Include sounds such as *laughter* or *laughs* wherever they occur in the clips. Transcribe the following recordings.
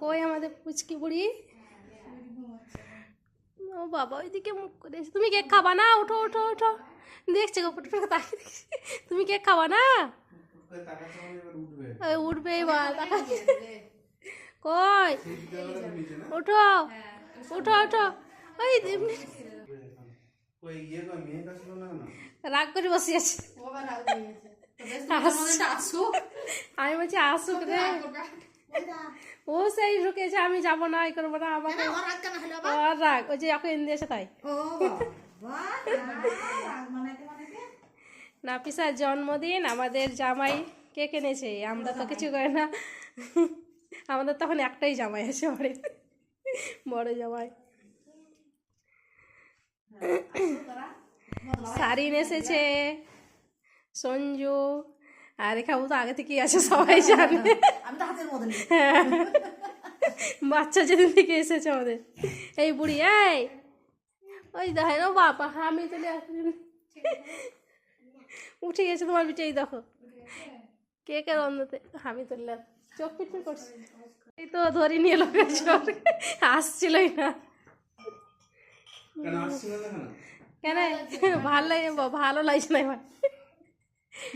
কই আমাদের পুচকি বুড়ি? ও বাবা ওইদিকে মুখ করে তুমি কেক খাবা না? ওঠো ওঠো ওঠো। দেখছে গো ফুটে ফুটে তাকিয়ে দেখছে। তুমি কেক খাবা না? উঠবে এবার কই? ওঠো ওঠো ওঠো। ওই রাগ করে বসে আছে। আমি বলছি আসুক রে। ও সেই ঢুকেছে আমি যাব না এই করব না আমাকে আর রাগ ওই যে এখন দিয়েছে তাই। নাপিসার জন্মদিন আমাদের জামাই কে কিনেছে? আমরা তো কিছু করে না। আমাদের তখন একটাই জামাই আছে বাড়ি বড় জামাই। সারিন এসেছে সঞ্জু আর রেখাবু তো আগে থেকেই আছে সবাই জানে। আমি তো হাতের মধ্যে নিই। হ্যাঁ। বাচ্চা যেদিন থেকে এসেছে আমাদের। এই বুড়ি এই। ওই দেখেন ও বাবা আমি চলে আসছি। উঠে গেছে তোমার বিটে এই দেখো। কে কে অন্ধতে আমি তুললাম চোখ পিটপিট করছি। এই তো ধরে নিয়ে লোকের চোখ আসছিলই না। কেন আসছিল না কেন? কেন? ভালো লাগে ভালো লাগছে না এবার।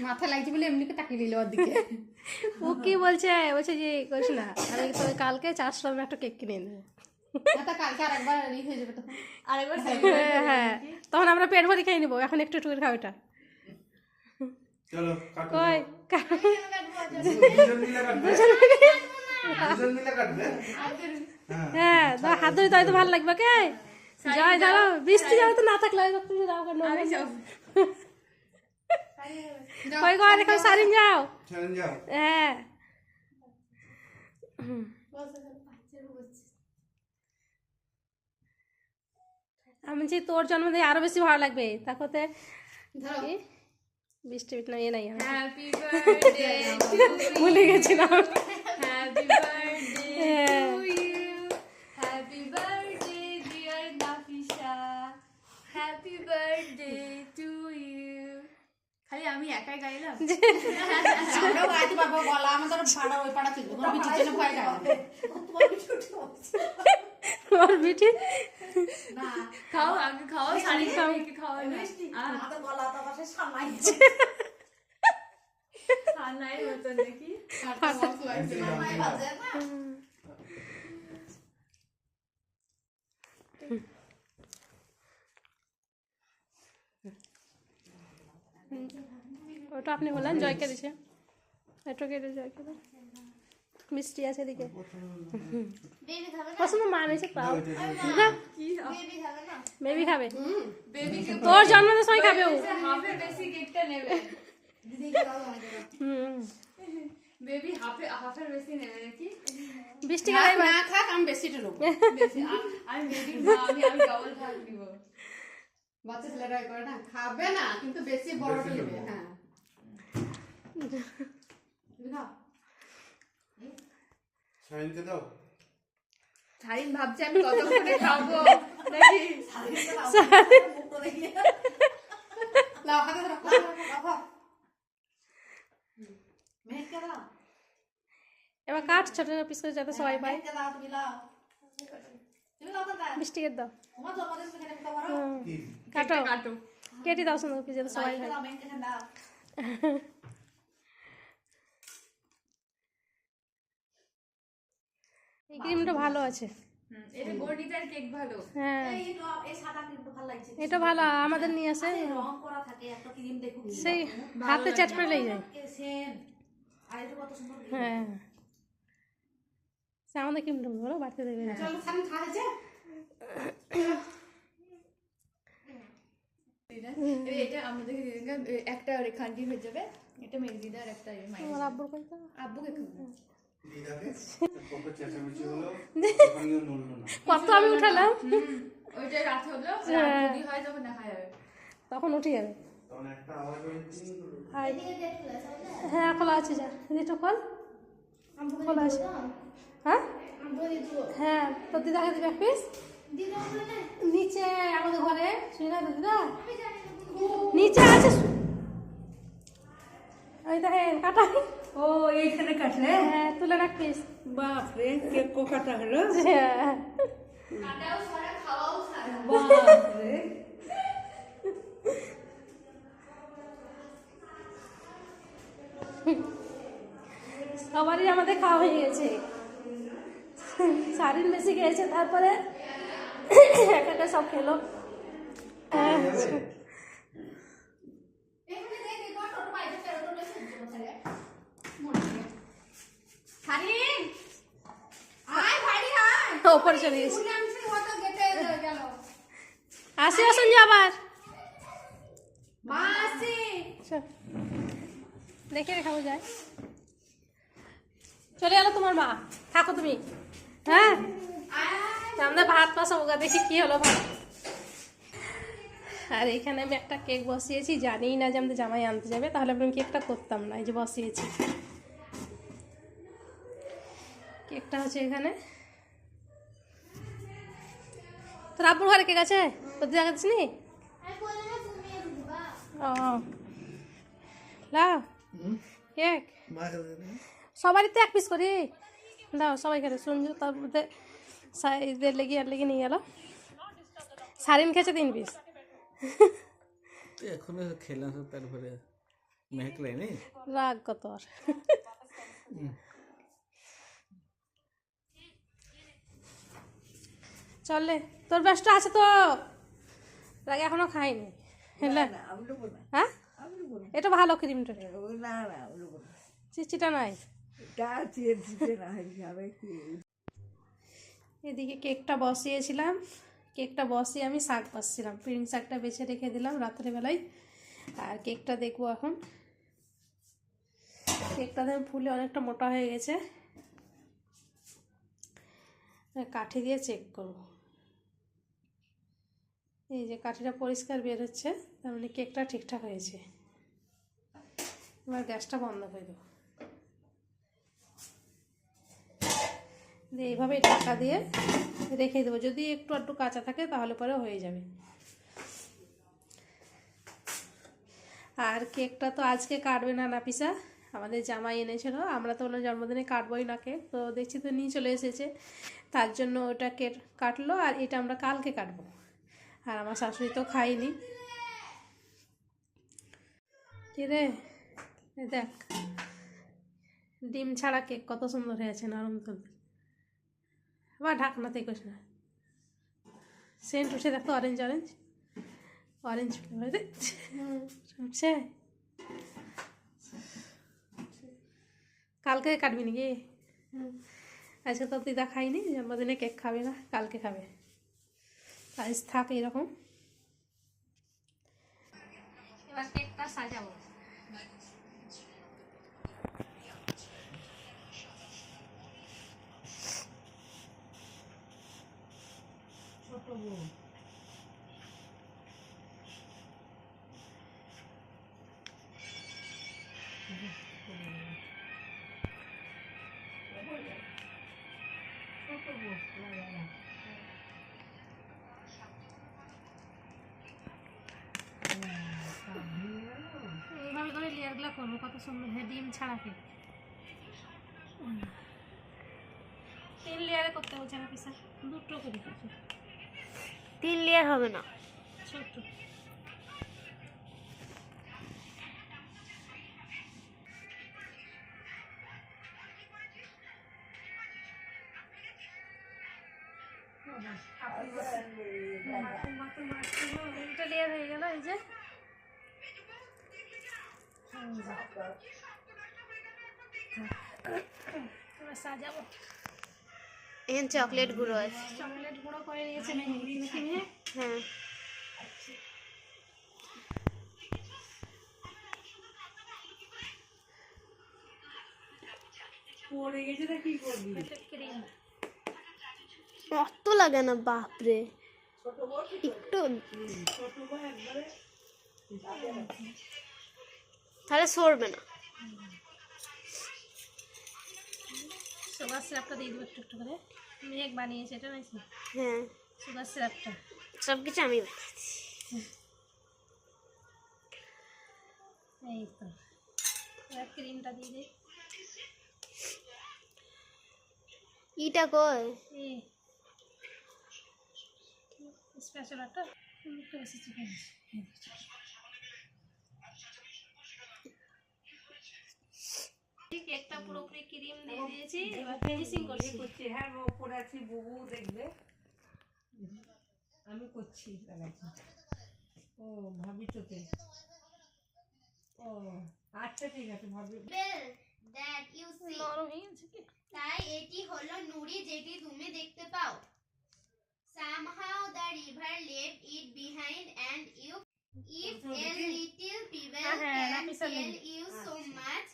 মাথা লাগছে বলে এমনি তাকিয়ে দিল ওর দিকে। ও কি বলছে? বলছে যে করিস না আমি তোকে কালকে চারশো টাকা একটা কেক কিনে দেবো হয়ে যাবে তখন। আরেকবার হ্যাঁ হ্যাঁ তখন আমরা পেট ভরে খেয়ে নিবো এখন একটু একটু করে খাও এটা। চলো কাটো। কই? দুজন দুজন মিলে কাটবে? হ্যাঁ হ্যাঁ হাত ধরে তাই তো ভালো লাগবে কে যাই দাঁড়াও বৃষ্টি যাবে তো না থাকলে কই গো রেখে সারিন যাও চ্যালেঞ্জ যাও হ্যাঁ আমি যে তোর জন্মদিন আরও বেশি ভালো লাগবে তারপরে কি? বৃষ্টি বিট না এ নাই আমার। হ্যাপি বার্থডে *laughs* ভুলে গেছিলাম। হ্যাপি বার্থডে *laughs* হ্যাঁ। টু ইউ হ্যাপি আমি একাই গাইলাম। আমরাও গাইতে পারব আমাদের পাড়া ওই পাড়া তোমার বিটির জন্য ভয় তোমার বিটি না। খাও আগে খাও শাড়ি খাও। কি খাও না আমাদের গলা তো পাশে খানাই নাকি? সামাই বাজে না? ওটা আপনি বললেন জয়কে দিছে? জয়কে মিষ্টি আছে এদিকে। পছন্দ তাও বেবি খাবে। তোর জন্মদিনের সময় খাবে ও। বেবি হাফে হাফের বেশি নেবে নাকি বৃষ্টি খাবে না খাক আমি আমি দিব। বাচ্চা ছেলেরা করে না খাবে না কিন্তু বেশি নেবে। হ্যাঁ। দাও। ভাবছে আমি কতক্ষণে খাব? নাকি হাতে ধরো, দাও। এবার কাট ছোট পিস করে যাতে সবাই পায়। দাও। তুমি লাও তো দাও। তোমার জন্মদিন। কি? কাটো। কাটো। দাও সুন্দর যাতে সবাই। এই ক্রিমটা ভালো আছে। এটা ভালো। হ্যাঁ। আমাদের নিয়ে আসে। করা সেই হাতে চ্যাট করে লেগে যায়। হ্যাঁ। আমাদের ক্রিমটা বলো বাড়তে দেবে চলো, সামনে খাওয়া হয়েছে? এই এটা আমাদের একটা রেখান্টি হয়ে যাবে। এটা মেঘদিদার একটা আমার তো আব্বুকে খাব কত আমি উঠালাম। ওইটা রাত হলো হ্যাঁ। যদি হয়। তখন দেখা যাবে। তখন উঠে যাবে। তখন একটা আওয়াজ হয়েছে আর হ্যাঁ খোলা আছে যা। দিটো খোল। খোলা আছে। হ্যাঁ? হ্যাঁ তোর দিদাকে দিবে এক পিস নিচে আমাদের ঘরে শুনি না দিদা? নিচে আছে ওই দেখেন কাটা। ও এইখানে কাটলে? হ্যাঁ তুলে রাখ পিস বাপরে কেক কোকাটা হলো? হ্যাঁ। কাটাও সারা খাওয়াও সারা বাপরে। সবারই আমাদের খাওয়া হয়ে গেছে। সারিন বেশি খেয়েছে তারপরে এক একটা সব খেলো। হ্যাঁ। ওপরে চলে গেছে। আসি আসুন আবার। চল। দেখে রেখাবো যায় চলে গেলো তোমার মা। থাকো তুমি। হ্যাঁ? আয় আমাদের ভাত পাশা দেখি কি হলো ভাত। আর এখানে আমি একটা কেক বসিয়েছি জানিই না যে আমাদের জামাই আনতে যাবে তাহলে আমি কেকটা করতাম না এই যে বসিয়েছি। কেকটা হচ্ছে এখানে। তোর আব্বুর ঘরে কেক আছে? তোর দেখা দিস নি ও লাও কেক। সবারই তো এক পিস করি। দাও সবাই খেলে সঞ্জু তার মধ্যে সাইজদের লেগে আর লেগে নিয়ে গেল সারিন খেয়েছে তিন পিস এখনও খেলাম তারপরে মেহক লাইনি রাগ কত আর। চলে তোর ব্যস্ত আছে তো। রাগ এখনও খাইনি। হ্যাঁ। আমি নেব না। হ্যাঁ? এটা ভালো ক্রিমটা না না আমি নেব না। চিচিটা নাই তা চেয়ে দিতে না যাবে কি এদিকে কেকটা বসিয়েছিলাম। কেকটা বসিয়ে আমি শাক বাসছিলাম। পিঙ্ক শাকটা বেছে রেখে দিলাম রাত্রেবেলায়। আর কেকটা দেখব এখন। কেকটা দেখুন ফুলে অনেকটা মোটা হয়ে গেছে। কাঠি দিয়ে চেক করব। এই যে কাঠিটা পরিষ্কার বের হচ্ছে, তার মানে কেকটা ঠিকঠাক হয়েছে। এবার গ্যাসটা বন্ধ করে দেবো। দিয়ে এইভাবে ঢাকা দিয়ে রেখে দেবো। যদি একটু একটু কাঁচা থাকে তাহলে পরে হয়ে যাবে। আর কেকটা তো আজকে কাটবে না নাপিসা। আমাদের জামাই এনেছিল। আমরা তো ওনার জন্মদিনে কাটবোই না কেক। তো দেখছি তো নিয়ে চলে এসেছে। তার জন্য ওটা কেক কাটলো আর এটা আমরা কালকে কাটবো। আর আমার শাশুড়ি তো খাইনি কি রে? দেখ। ডিম ছাড়া কেক কত সুন্দর হয়েছে, নরম তুলতে আবার ঢাকনাতে কোস না। সেন্ট উঠে দেখতো অরেঞ্জ অরেঞ্জ অরেঞ্জ উঠছে। কালকে কাটবি নাকি? আজকে তো দিদা খাইনি, জন্মদিনে কেক খাবে না, কালকে খাবে। আজ থাক এরকম। এবার কেকটা সাজাবো ছোট বউ ছোট বউ লাগা এইভাবে করে লেয়ারগুলো করব কত সুন্দর হ্যাঁ ডিম ছাড়া কেক তিন লেয়ারে করতে হচ্ছে না পিসা? দুটো করে তিন লেয়ার হবে না। তিনটা লেয়ার হয়ে গেল এই যে। সাজাবো। এখানে চকলেট গুঁড়ো আছে। চকলেট গুঁড়ো করে নিয়েছে মেহেদি হ্যাঁ। পড়ে গেছে না কি করবি? অত লাগে না বাপরে। একটু। তাহলে সরবে না। সুগার সিরাপটা দিয়ে দেবো একটু একটু করে। মেঘ বানিয়েছে এটা নাকি? হ্যাঁ। সুগার সিরাপটা সব কিছু আমি। এই তো এবার ক্রিমটা দিয়ে দিই। ইটা কই? স্পেশাল একটা। একটু বেশি চিকেন কেকটা পুরোপুরি ক্রিম দিয়ে দিয়েছি এবার ফিনিশিং করছি। করছি। হ্যাঁ ও আছি বুবু দেখবে। আমি করছি ও ভাবি তোকে। ও আচ্ছা ঠিক আছে ভাবি। হয়ে গেছে। কি তাই এটি হলো নুড়ি যেটি তুমি দেখতে পাও। Somehow the river left it behind and you if a little people হ্যাঁ, হ্যাঁ, can tell you so much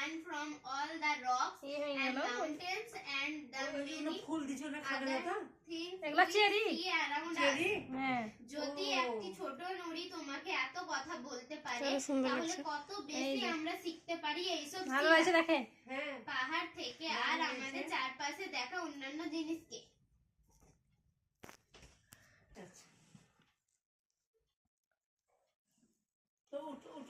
we learn from all the rocks এই হয়ে and গেল mountains and the ওইগুলো many ফুল দিছো না খাবে other তো things এগুলা we চেরি? see around us. চেরি হ্যাঁ যদি ও। একটি ছোট নুড়ি তোমাকে এত কথা বলতে পারে চলো, সুন্দর তাহলে লাগছে। কত এই বেশি যে। আমরা শিখতে পারি এইসব ভালো শিলা, লাগছে দেখে হ্যাঁ পাহাড় থেকে আর আমাদের চারপাশে দেখা অন্যান্য জিনিসকে আচ্ছা তো ওটো ওটো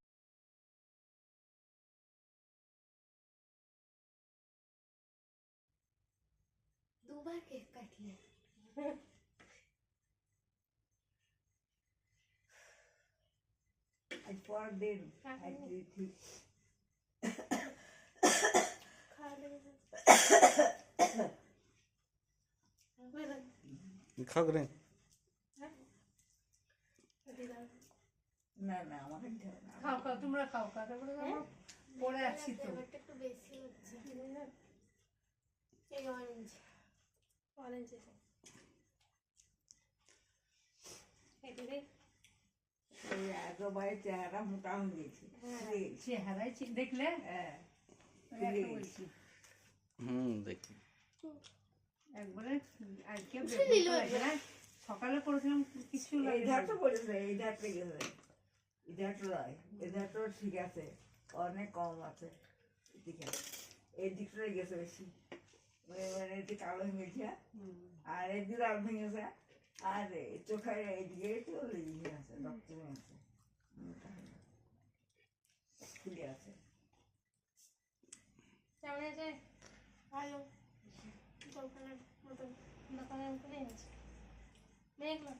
দুবার কেক কাটলে আজ পর আজ ঠিক খাও করে না না আমার খাও খাও তোমরা খাও খাও তারপরে পরে আছি তো একটু বেশি হচ্ছে এই অরেঞ্জ চেহারা মোটা হয়ে গেছে। চেহারাই দেখলে? হ্যাঁ। হুম দেখি। একবারে আজকে বেগুন করেছে না? সকালে করেছিলাম কিছু লাগে ধারটা পড়েছে এই ধারটা গেছে। এই ধারটা নয় এই ধারটা ঠিক আছে অনেক কম আছে। এদিকে। এই দিকটাই গেছে বেশি। মানে মানে এদিকে কালো হয়ে গেছে আর এদিকে লাল ভেঙেছে আর এই চোখের এইদিকে তো লেগে আছে রক্ত আছে কেমন আছে ভালো দোকানের মতন দোকানের আছে মেঘলা